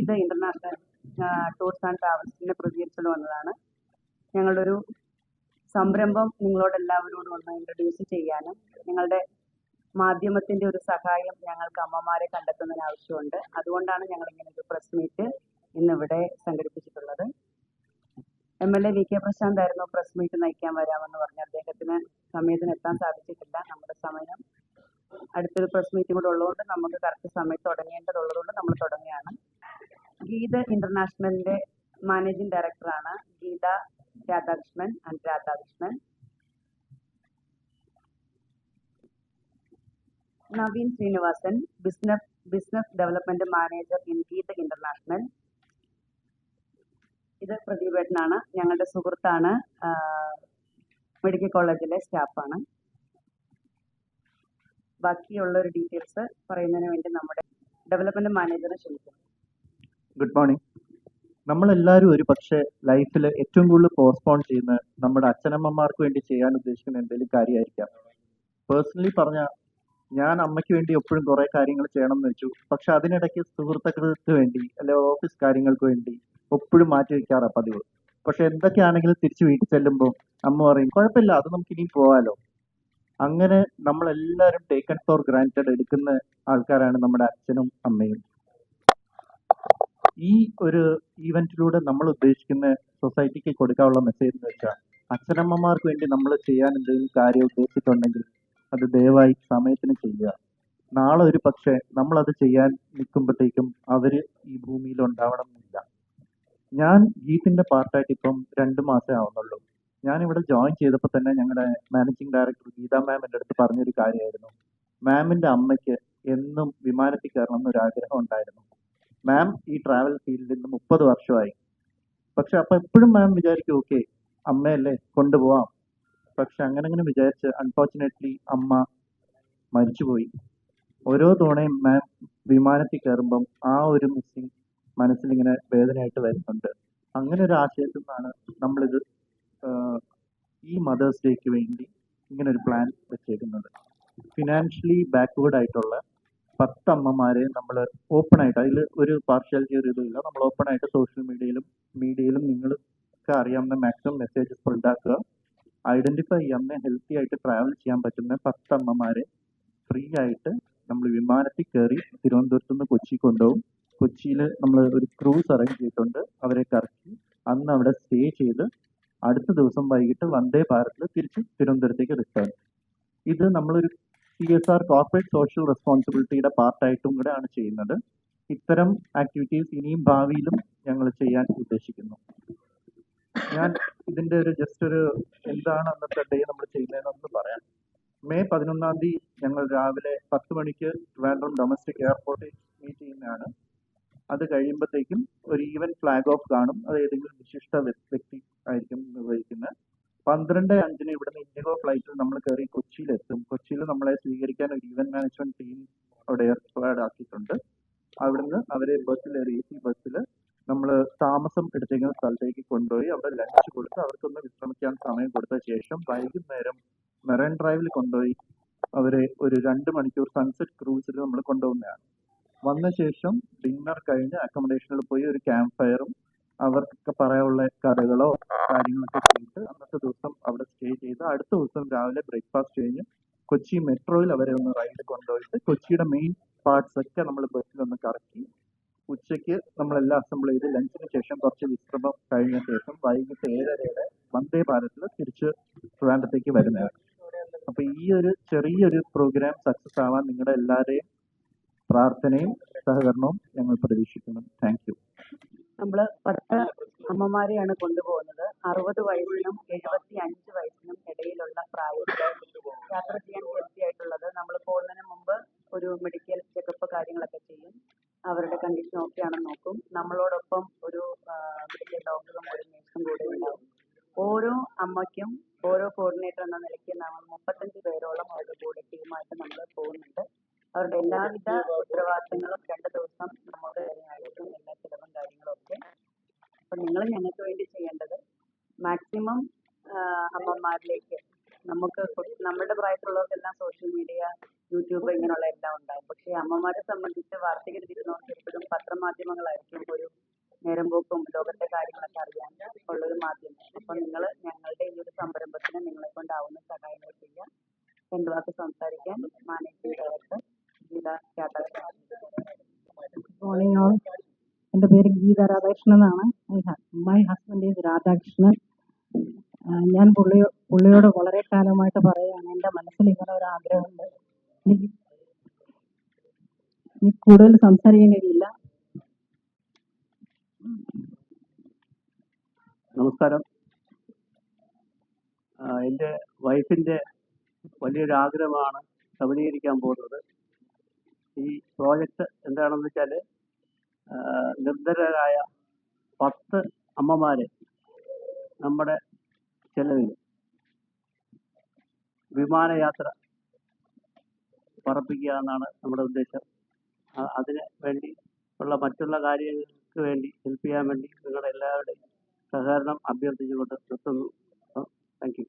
Geetha international tours and ട്രാവൽസിന്റെ പ്രതികരിച്ചുകൊണ്ട് വന്നതാണ്. ഞങ്ങളുടെ ഒരു സംരംഭം നിങ്ങളോട് എല്ലാവരോടും ഒന്ന് ഇൻട്രൊഡ്യൂസ് ചെയ്യാനും നിങ്ങളുടെ മാധ്യമത്തിന്റെ ഒരു സഹായം ഞങ്ങൾക്ക് അമ്മമാരെ കണ്ടെത്തുന്നതിന് ആവശ്യമുണ്ട്. അതുകൊണ്ടാണ് ഞങ്ങൾ ഇങ്ങനെ ഒരു പ്രസ് മീറ്റ് ഇന്നിവിടെ സംഘടിപ്പിച്ചിട്ടുള്ളത്. M L A V K Prashanth ആയിരുന്നു പ്രസ് മീറ്റ് നയിക്കാൻ വരാമെന്ന് പറഞ്ഞു അദ്ദേഹത്തിന് സമയത്തിന് എത്താൻ സാധിച്ചിട്ടില്ല. നമ്മുടെ സമയം അടുത്തൊരു പ്രസ് മീറ്റിംഗ് കൂടെ ഉള്ളതുകൊണ്ട് നമുക്ക് കറക്റ്റ് സമയത്ത് തുടങ്ങേണ്ടതുള്ളതുകൊണ്ട് നമ്മൾ തുടങ്ങുകയാണ്. ഗീത ഇന്റർനാഷണലിന്റെ മാനേജിംഗ് ഡയറക്ടറാണ് Geetha Radhakrishnan and Radhakrishnan. Naveen Srinivasan business business development manager in Geetha international. ഇത് പ്രദീപേട്ടനാണ് ഞങ്ങളുടെ സുഹൃത്താണ് മെഡിക്കൽ കോളേജിലെ സ്റ്റാഫാണ്. ബാക്കിയുള്ള ഒരു ഡീറ്റെയിൽസ് പറയുന്നതിന് വേണ്ടി നമ്മുടെ ഡെവലപ്മെന്റ് മാനേജറെ ക്ഷണിക്കുന്നു. ഗുഡ് മോർണിംഗ് നമ്മളെല്ലാവരും ഒരു പക്ഷേ ലൈഫിൽ ഏറ്റവും കൂടുതൽ പോസ്റ്റ്പോൺ ചെയ്യുന്ന നമ്മുടെ അച്ഛനമ്മമാർക്ക് വേണ്ടി ചെയ്യാൻ ഉദ്ദേശിക്കുന്ന എന്തെങ്കിലും കാര്യമായിരിക്കാം. പേഴ്സണലി പറഞ്ഞ ഞാൻ അമ്മയ്ക്ക് വേണ്ടി എപ്പോഴും കുറേ കാര്യങ്ങൾ ചെയ്യണം എന്ന് വെച്ചു. പക്ഷെ അതിനിടയ്ക്ക് സുഹൃത്തുക്കൾക്ക് വേണ്ടി അല്ലെ ഓഫീസ് കാര്യങ്ങൾക്ക് വേണ്ടി എപ്പോഴും മാറ്റി വെക്കാറാണ് പതിവ്. പക്ഷെ എന്തൊക്കെയാണെങ്കിലും തിരിച്ച് വീട്ടിൽ ചെല്ലുമ്പോൾ അമ്മ പറയും കുഴപ്പമില്ല അത് നമുക്ക് ഇനി പോവാലോ? അങ്ങനെ നമ്മളെല്ലാവരും ടേക്കൺ ഫോർ ഗ്രാന്റഡ് എടുക്കുന്ന ആൾക്കാരാണ് നമ്മുടെ അച്ഛനും അമ്മയും. ഈ ഒരു ഈവന്റിലൂടെ നമ്മൾ ഉദ്ദേശിക്കുന്ന സൊസൈറ്റിക്ക് കൊടുക്കാനുള്ള മെസ്സേജ് എന്ന് വെച്ചാൽ അച്ഛനമ്മമാർക്ക് വേണ്ടി നമ്മൾ ചെയ്യാൻ എന്തെങ്കിലും കാര്യം ഉദ്ദേശിച്ചിട്ടുണ്ടെങ്കിൽ അത് ദയവായി സമയത്തിന് ചെയ്യുക. നാളെ ഒരു പക്ഷേ നമ്മൾ അത് ചെയ്യാൻ നിൽക്കുമ്പോഴത്തേക്കും അവർ ഈ ഭൂമിയിൽ ഉണ്ടാവണം എന്നില്ല ഞാൻ ഗീത്തിന്റെ പാർട്ടായിട്ട് ഇപ്പം രണ്ട് മാസമേ ആവുന്നുള്ളൂ. ഞാൻ ഇവിടെ ജോയിൻ ചെയ്തപ്പോൾ തന്നെ ഞങ്ങളുടെ മാനേജിങ് ഡയറക്ടർ ഗീത മാം എന്റെ അടുത്ത് പറഞ്ഞൊരു കാര്യമായിരുന്നു. മാമിന്റെ അമ്മയ്ക്ക് എന്നും വിമാനത്തിൽ കയറണം എന്നൊരു ആഗ്രഹം ഉണ്ടായിരുന്നു. മാം ഈ ട്രാവൽ ഫീൽഡിൽ നിന്ന് മുപ്പത് വർഷമായി. പക്ഷെ അപ്പൊ എപ്പോഴും മാം വിചാരിക്കും ഓക്കെ അമ്മയല്ലേ കൊണ്ടുപോവാം. പക്ഷെ അങ്ങനെ അങ്ങനെ വിചാരിച്ച് അൺഫോർച്ചുനേറ്റ്ലി അമ്മ മരിച്ചുപോയി. ഓരോ തവണയും മാം വിമാനത്തിൽ കയറുമ്പം ആ ഒരു മിസ്സിങ് മനസ്സിലിങ്ങനെ വേദനയായിട്ട് വരുന്നുണ്ട്. അങ്ങനെ ഒരു ആശയത്തിൽ നിന്നാണ് നമ്മളിത് ഈ മദേഴ്സ് ഡേക്ക് വേണ്ടി ഇങ്ങനെ ഒരു പ്ലാൻ വെച്ചേക്കുന്നത്. ഫിനാൻഷ്യലി ബാക്ക്വേർഡ് ആയിട്ടുള്ള പത്ത് അമ്മമാരെ നമ്മൾ ഓപ്പൺ ആയിട്ട് അതിൽ ഒരു പാർഷ്യാലിറ്റി ഒരു ഇതുമില്ല നമ്മൾ ഓപ്പൺ ആയിട്ട് സോഷ്യൽ മീഡിയയിലും മീഡിയയിലും നിങ്ങൾക്ക് അറിയാവുന്ന മാക്സിമം മെസ്സേജസ് ഉണ്ടാക്കുക ഐഡന്റിഫൈ ചെയ്യാവുന്ന ഹെൽത്തി ആയിട്ട് ട്രാവൽ ചെയ്യാൻ പറ്റുന്ന പത്ത് അമ്മമാരെ ഫ്രീ ആയിട്ട് നമ്മൾ വിമാനത്തിൽ കയറി തിരുവനന്തപുരത്ത് നിന്ന് കൊച്ചി കൊണ്ടുപോകും. കൊച്ചിയിൽ നമ്മൾ ഒരു ക്രൂസ് അറേഞ്ച് ചെയ്തിട്ടുണ്ട്. അവരെ കറക്കി അന്ന് അവിടെ സ്റ്റേ ചെയ്ത് അടുത്ത ദിവസം വൈകിട്ട് വന്ദേ ഭാരതിൽ തിരിച്ച് തിരുവനന്തപുരത്തേക്ക് റിട്ടേൺ ഇത് നമ്മളൊരു C S R corporate social റെസ്പോൺസിബിലിറ്റിയുടെ പാർട്ടായിട്ടും കൂടെ ആണ് ചെയ്യുന്നത്. ഇത്തരം ആക്ടിവിറ്റീസ് ഇനിയും ഭാവിയിലും ഞങ്ങൾ ചെയ്യാൻ ഉദ്ദേശിക്കുന്നു. ഞാൻ ഇതിന്റെ ഒരു ജസ്റ്റ് ഒരു എന്താണ് അന്നത്തെ ഡേ നമ്മൾ ചെയ്യുന്നതെന്നൊന്ന് പറയാം. മെയ് പതിനൊന്നാം തീയതി ഞങ്ങൾ രാവിലെ പത്ത് മണിക്ക് ട്രിവാൻഡ്രം ഡൊമസ്റ്റിക് എയർപോർട്ടിൽ മീറ്റ് ചെയ്യുന്നതാണ്. അത് കഴിയുമ്പോഴത്തേക്കും ഒരു ഈവൻ ഫ്ലാഗ് ഓഫ് കാണും. അത് ഏതെങ്കിലും വിശിഷ്ട വ്യ- വ്യക്തി ആയിരിക്കും പന്ത്രണ്ട് അഞ്ചിന് ഇവിടുന്ന് ഇൻഡിഗോ ഫ്ലൈറ്റിൽ നമ്മൾ കയറി കൊച്ചിയിലെത്തും. കൊച്ചിയിൽ നമ്മളെ സ്വീകരിക്കാൻ ഒരു ഈവന്റ് മാനേജ്മെന്റ് ടീം അവിടെ ഏർപ്പാട് ആക്കിയിട്ടുണ്ട്. അവിടുന്ന് അവരെ ബസ്സിൽ എ സി ബസ്സിൽ നമ്മൾ താമസം എടുത്തേക്കുന്ന സ്ഥലത്തേക്ക് കൊണ്ടുപോയി അവിടെ ലഞ്ച് കൊടുത്ത് അവർക്കൊന്ന് വിശ്രമിക്കാൻ സമയം കൊടുത്ത ശേഷം വൈകുന്നേരം മെറൈൻ ഡ്രൈവിൽ കൊണ്ടുപോയി അവരെ ഒരു രണ്ട് മണിക്കൂർ സൺസെറ്റ് ക്രൂസിൽ നമ്മൾ കൊണ്ടുപോകുന്നതാണ് വന്ന ശേഷം ഡിന്നർ കഴിഞ്ഞ് അക്കോമഡേഷനിൽ പോയി ഒരു ക്യാമ്പ് ഫയറും അവർക്കൊക്കെ പറയാനുള്ള കഥകളോ കാര്യങ്ങളൊക്കെ ചെയ്തിട്ട് അന്നത്തെ ദിവസം അവിടെ സ്റ്റേ ചെയ്ത് അടുത്ത ദിവസം രാവിലെ ബ്രേക്ക്ഫാസ്റ്റ് കഴിഞ്ഞ് കൊച്ചി മെട്രോയിൽ അവരെ ഒന്ന് റൈഡ് കൊണ്ടുപോയിട്ട് കൊച്ചിയുടെ മെയിൻ പാർട്സ് ഒക്കെ നമ്മൾ ബസ്സിൽ ഒന്ന് കറക്കി ഉച്ചയ്ക്ക് നമ്മളെല്ലാം അസംബിൾ ചെയ്ത് ലഞ്ചിന് ശേഷം കുറച്ച് വിശ്രമം കഴിഞ്ഞ ശേഷം വൈകിട്ട് ഏഴരയുടെ വന്ദേ ഭാരതിൽ തിരിച്ച് ട്രിവാൻഡ്രത്തേക്ക് വരുന്നതാണ് അപ്പൊ ഈ ഒരു ചെറിയൊരു പ്രോഗ്രാം സക്സസ് ആവാൻ നിങ്ങളുടെ എല്ലാവരെയും പ്രാർത്ഥനയും സഹകരണവും ഞങ്ങൾ പ്രതീക്ഷിക്കുന്നു. താങ്ക് നമ്മൾ പത്ത് അമ്മമാരെയാണ് കൊണ്ടുപോകുന്നത്. അറുപത് വയസ്സിനും എഴുപത്തി അഞ്ച് വയസ്സിനും ഇടയിലുള്ള പ്രായത്തിൽ യാത്ര ചെയ്യാൻ ഹെൽത്തിയായിട്ടുള്ളത് നമ്മൾ പോകുന്നതിന് മുമ്പ് ഒരു മെഡിക്കൽ ചെക്കപ്പ് കാര്യങ്ങളൊക്കെ ചെയ്യും. അവരുടെ കണ്ടീഷൻ ഓക്കെ ആണെന്ന് നോക്കും. നമ്മളോടൊപ്പം ഒരു മെഡിക്കൽ ഡോക്ടറും ഒരു നേഴ്സും കൂടെ ഉണ്ടാവും. ഓരോ അമ്മയ്ക്കും ഓരോ കോർഡിനേറ്റർ എന്ന നിലയ്ക്ക് നമ്മൾ മുപ്പത്തഞ്ച് പേരോളം അവരുടെ കൂടെ ടീമായിട്ട് നമ്മൾ പോകുന്നുണ്ട്. അവരുടെ എല്ലാവിധ ഉത്തരവാദിത്തങ്ങളും രണ്ട് ദിവസം നമ്മുടെ കാര്യമായിരിക്കും എല്ലാ ചിലവും കാര്യങ്ങളും ഒക്കെ അപ്പൊ നിങ്ങൾ ഞങ്ങൾക്ക് വേണ്ടി ചെയ്യേണ്ടത്. മാക്സിമം അമ്മമാരിലേക്ക് നമുക്ക് നമ്മുടെ പ്രായത്തിലുള്ളവർക്കെല്ലാം സോഷ്യൽ മീഡിയ യൂട്യൂബ് ഇങ്ങനെയുള്ള എല്ലാം ഉണ്ടാകും പക്ഷേ അമ്മമാരെ സംബന്ധിച്ച് വാർത്തകൾ ഇരുന്നവർക്ക് എപ്പോഴും പത്രമാധ്യമങ്ങളായിരിക്കും ഒരു നേരം പോക്കും ലോകത്തെ കാര്യങ്ങളൊക്കെ അറിയാൻ ഉള്ളൊരു മാധ്യമം. അപ്പൊ നിങ്ങൾ ഞങ്ങളുടെ ഈ ഒരു സംരംഭത്തിന് നിങ്ങളെ കൊണ്ടാവുന്ന സഹായങ്ങൾ ചെയ്യാൻ രണ്ടു വാക്ക് സംസാരിക്കാൻ managing director Geetha Radhakrishnan morning all എന്റെ പേര് ഗീത രാധാകൃഷ്ണൻ എന്നാണ്. My husband is Radhakrishnan. ഞാൻ പുള്ളിയോ പുള്ളിയോട് വളരെ കാലമായിട്ട് പറയുകയാണ്. എന്റെ മനസ്സിൽ ഇങ്ങനെ ഒരു ആഗ്രഹമുണ്ട്. എനിക്ക് കൂടുതൽ സംസാരിക്കാൻ കഴിയില്ല. നമസ്കാരം. എന്റെ വൈഫിന്റെ വലിയൊരു ആഗ്രഹമാണ് സമീകരിക്കാൻ പോകുന്നത്. ഈ പ്രോജക്റ്റ് എന്താണെന്ന് വെച്ചാൽ നിർദ്ധരായ പത്ത് അമ്മമാരെ നമ്മുടെ ചെലവിൽ വിമാനയാത്ര പറപ്പിക്കുക എന്നാണ് നമ്മുടെ ഉദ്ദേശം. അതിന് വേണ്ടി ഉള്ള മറ്റുള്ള കാര്യങ്ങൾക്ക് വേണ്ടി ഹെൽപ്പ് ചെയ്യാൻ വേണ്ടി നിങ്ങളുടെ എല്ലാവരുടെയും സഹകരണം അഭ്യർത്ഥിച്ചുകൊണ്ട് നിർത്തുന്നു. Thank you